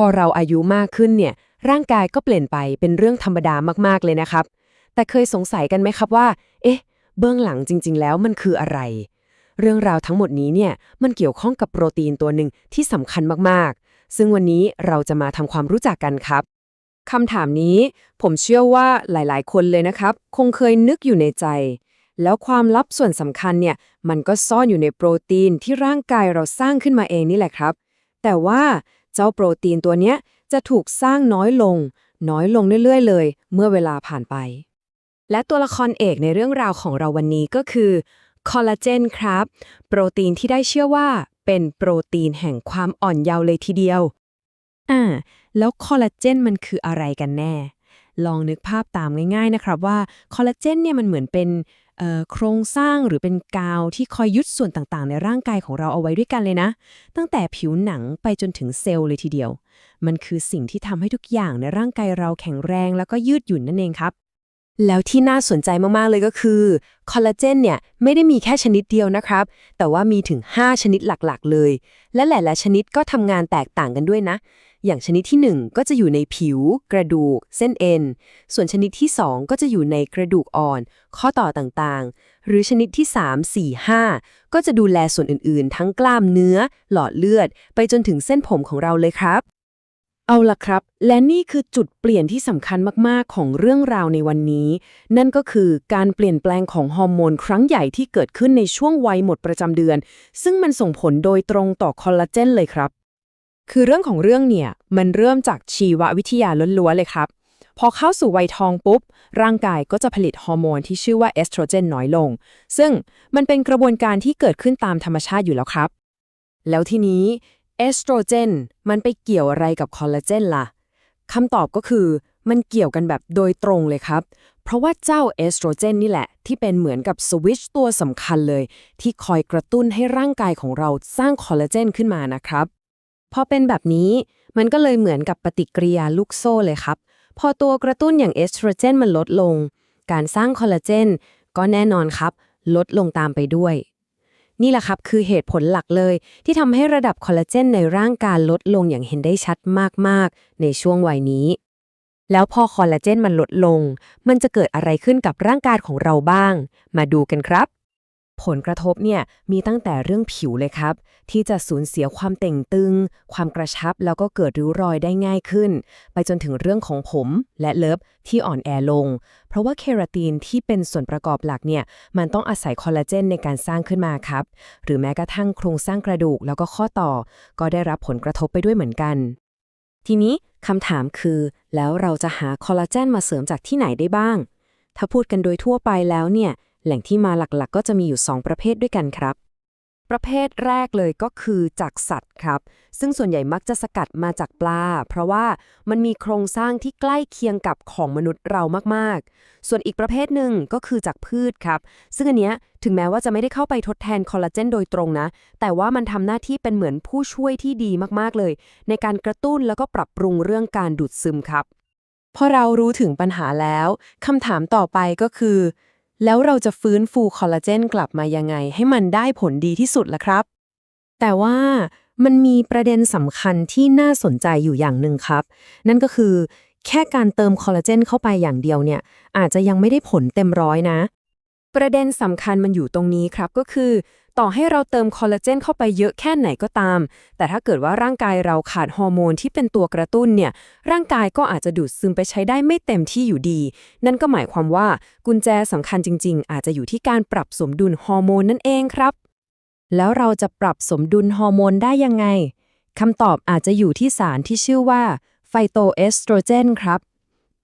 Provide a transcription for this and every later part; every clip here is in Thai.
พอเราอายุมากขึ้นเนี่ย ร่างกายก็เปลี่ยนไปเป็นเรื่องธรรมดามากๆเลยนะครับ แต่เคยสงสัยกันไหมครับว่า เอ๊ะ เบื้องหลังจริง ๆ แล้วมันคืออะไร เรื่องราวทั้งหมดนี้เนี่ย มันเกี่ยวข้องกับโปรตีนตัวหนึ่งที่สำคัญมากๆ ซึ่งวันนี้เราจะมาทำความรู้จักกันครับคำถามนี้ผมเชื่อว่าหลายๆ คนเลยนะครับ คงเคยนึกอยู่ในใจ แล้วความลับส่วนสำคัญเนี่ย มันก็ซ่อนอยู่ในโปรตีนที่ร่างกายเราสร้างขึ้นมาเองนี่แหละครับ แต่ว่า เจ้าโปรตีนตัวเนี้ยจะถูกสร้างน้อยลง น้อยลงเรื่อยๆ เลย เมื่อเวลาผ่านไป และตัวละครเอกในเรื่องราวของเราวันนี้ก็คือคอลลาเจนครับ โปรตีนที่ได้เชื่อว่าเป็นโปรตีนแห่งความอ่อนเยาว์เลยทีเดียว อ่า แล้วคอลลาเจนมันคืออะไรกันแน่ ลองนึกภาพตามง่ายๆนะครับว่าคอลลาเจนเนี่ยมันเหมือนเป็นโครงสร้างหรือเป็นกาวที่คอยยึดส่วนต่างๆ ในร่างกายของเราเอาไว้ด้วยกันเลยนะ ตั้งแต่ผิวหนังไปจนถึงเซลล์เลยทีเดียว มันคือสิ่งที่ทำให้ทุกอย่างในร่างกายเราแข็งแรงแล้วก็ยืดหยุ่นนั่นเองครับ แล้วที่น่าสนใจมากๆเลยก็คือคอลลาเจนเนี่ยไม่ได้มีแค่ชนิดเดียวนะครับ แต่ว่ามีถึง 5 ชนิดหลักๆ เลย และหลายๆชนิดก็ทำงานแตกต่างกันด้วยนะ อย่างชนิดที่ 1 ก็จะอยู่ในผิว กระดูก เส้นเอ็น ส่วนชนิดที่ 2 ก็จะอยู่ในกระดูกอ่อน ข้อต่อต่างๆ หรือชนิดที่ 3 4 5 ก็จะดูแลส่วนอื่นๆ ทั้งกล้ามเนื้อ หลอดเลือด ไปจนถึงเส้นผมของเราเลยครับ เอาล่ะครับ และนี่คือจุดเปลี่ยนที่สำคัญมากๆของเรื่องราวในวันนี้ นั่นก็คือการเปลี่ยนแปลงของฮอร์โมนครั้งใหญ่ที่เกิดขึ้นในช่วงวัยหมดประจำเดือน ซึ่งมันส่งผลโดยตรงต่อคอลลาเจนเลยครับ คือเรื่องของเรื่องเนี่ยมันเริ่มจากชีววิทยาล้วนๆเลยครับ พอเข้าสู่วัยทองปุ๊บ ร่างกายก็จะผลิตฮอร์โมนที่ชื่อว่าเอสโตรเจนน้อยลง ซึ่งมันเป็นกระบวนการที่เกิดขึ้นตามธรรมชาติอยู่แล้วครับ แล้วทีนี้เอสโตรเจนมันไปเกี่ยวอะไรกับคอลลาเจนล่ะคำตอบก็คือมันเกี่ยวกันแบบโดยตรงเลยครับ เพราะว่าเจ้าเอสโตรเจนนี่แหละ ที่เป็นเหมือนกับสวิตช์ตัวสำคัญเลย ที่คอยกระตุ้นให้ร่างกายของเราสร้างคอลลาเจนขึ้นมานะครับ พอเป็นแบบนี้มันก็เลยเหมือนกับปฏิกิริยาลูกโซ่เลยครับ พอตัวกระตุ้นอย่างเอสโตรเจนมันลดลง การสร้างคอลลาเจนก็แน่นอนครับ ลดลงตามไปด้วย นี่แหละครับคือเหตุผลหลักเลย ที่ทำให้ระดับคอลลาเจนในร่างกายลดลงอย่างเห็นได้ชัดมากๆ ในช่วงวัยนี้ แล้วพอคอลลาเจนมันลดลง มันจะเกิดอะไรขึ้นกับร่างกายของเราบ้าง มาดูกันครับ ผลกระทบเนี่ยมีตั้งแต่เรื่องผิวเลยครับ ที่จะสูญเสียความเต่งตึง ความกระชับแล้วก็เกิดริ้วรอยได้ง่ายขึ้น ไปจนถึงเรื่องของผมและเล็บที่อ่อนแอลง เพราะว่าเคราตินที่เป็นส่วนประกอบหลักเนี่ยมันต้องอาศัยคอลลาเจนในการสร้างขึ้นมาครับ หรือแม้กระทั่งโครงสร้างกระดูกแล้วก็ข้อต่อ ก็ได้รับผลกระทบไปด้วยเหมือนกัน ทีนี้คำถามคือ แล้วเราจะหาคอลลาเจนมาเสริมจากที่ไหนได้บ้างถ้าพูดกันโดยทั่วไปแล้วเนี่ย แหล่งที่มาหลักๆ ก็จะมีอยู่ 2 ประเภทด้วยกันครับ ประเภทแรกเลยก็คือจากสัตว์ครับ ซึ่งส่วนใหญ่มักจะสกัดมาจากปลา เพราะว่ามันมีโครงสร้างที่ใกล้เคียงกับของมนุษย์เรามากๆ ส่วนอีกประเภทหนึ่งก็คือจากพืชครับ ซึ่งอันเนี้ยถึงแม้ว่าจะไม่ได้เข้าไปทดแทนคอลลาเจนโดยตรงนะ แต่ว่ามันทำหน้าที่เป็นเหมือนผู้ช่วยที่ดีมากๆเลย ในการกระตุ้นแล้วก็ปรับปรุงเรื่องการดูดซึมครับพอเรารู้ถึงปัญหาแล้ว คำถามต่อไปก็คือ แล้วเราจะฟื้นฟูคอลลาเจนกลับมายังไง ให้มันได้ผลดีที่สุดล่ะครับ แต่ว่ามันมีประเด็นสำคัญที่น่าสนใจอยู่อย่างหนึ่งครับ นั่นก็คือ แค่การเติมคอลลาเจนเข้าไปอย่างเดียวเนี่ย อาจจะยังไม่ได้ผลเต็มร้อยนะ ประเด็นสำคัญมันอยู่ตรงนี้ครับก็คือ ต่อให้เราเติมคอลลาเจนเข้าไปเยอะแค่ไหนก็ตาม แต่ถ้าเกิดว่าร่างกายเราขาดฮอร์โมนที่เป็นตัวกระตุ้นเนี่ย ร่างกายก็อาจจะดูดซึมไปใช้ได้ไม่เต็มที่อยู่ดี นั่นก็หมายความว่ากุญแจสำคัญจริง ๆ อาจจะอยู่ที่การปรับสมดุลฮอร์โมนนั่นเองครับ แล้วเราจะปรับสมดุลฮอร์โมนได้ยังไงคำตอบอาจจะอยู่ที่สารที่ชื่อว่าไฟโตเอสโตรเจนครับ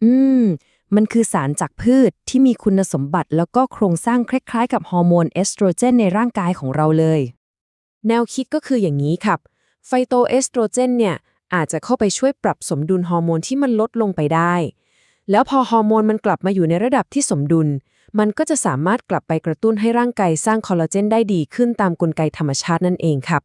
อืม มันคือสารจากพืชที่มีคุณสมบัติแล้วก็โครงสร้างคล้ายๆ กับฮอร์โมนเอสโตรเจนในร่างกายของเราเลย แนวคิดก็คืออย่างนี้ครับ ไฟโตเอสโตรเจนเนี่ยอาจจะเข้าไปช่วยปรับสมดุลฮอร์โมนที่มันลดลงไปได้ แล้วพอฮอร์โมนมันกลับมาอยู่ในระดับที่สมดุล มันก็จะสามารถกลับไปกระตุ้นให้ร่างกายสร้างคอลลาเจนได้ดีขึ้นตามกลไกธรรมชาตินั่นเองครับ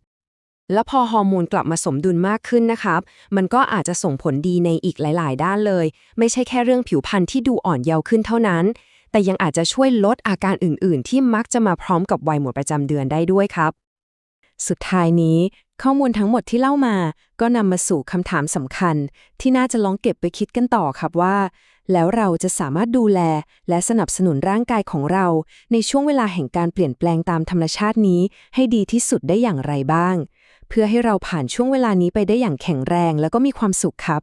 แล้วพอฮอร์โมนกลับมาสมดุลมากขึ้นนะครับ มันก็อาจจะส่งผลดีในอีกหลาย ๆ ด้านเลย ไม่ใช่แค่เรื่องผิวพรรณที่ดูอ่อนเยาว์ขึ้นเท่านั้น แต่ยังอาจจะช่วยลดอาการอื่น ๆ ที่มักจะมาพร้อมกับวัยหมดประจำเดือนได้ด้วยครับ สุดท้ายนี้ ข้อมูลทั้งหมดที่เล่ามา ก็นำมาสู่คำถามสำคัญ ที่น่าจะลองเก็บไปคิดกันต่อครับว่า แล้วเราจะสามารถดูแล และสนับสนุนร่างกายของเรา ในช่วงเวลาแห่งการเปลี่ยนแปลงตามธรรมชาตินี้ ให้ดีที่สุดได้อย่างไรบ้าง เพื่อให้เราผ่านช่วงเวลานี้ไปได้อย่างแข็งแรง แล้วก็มีความสุขครับ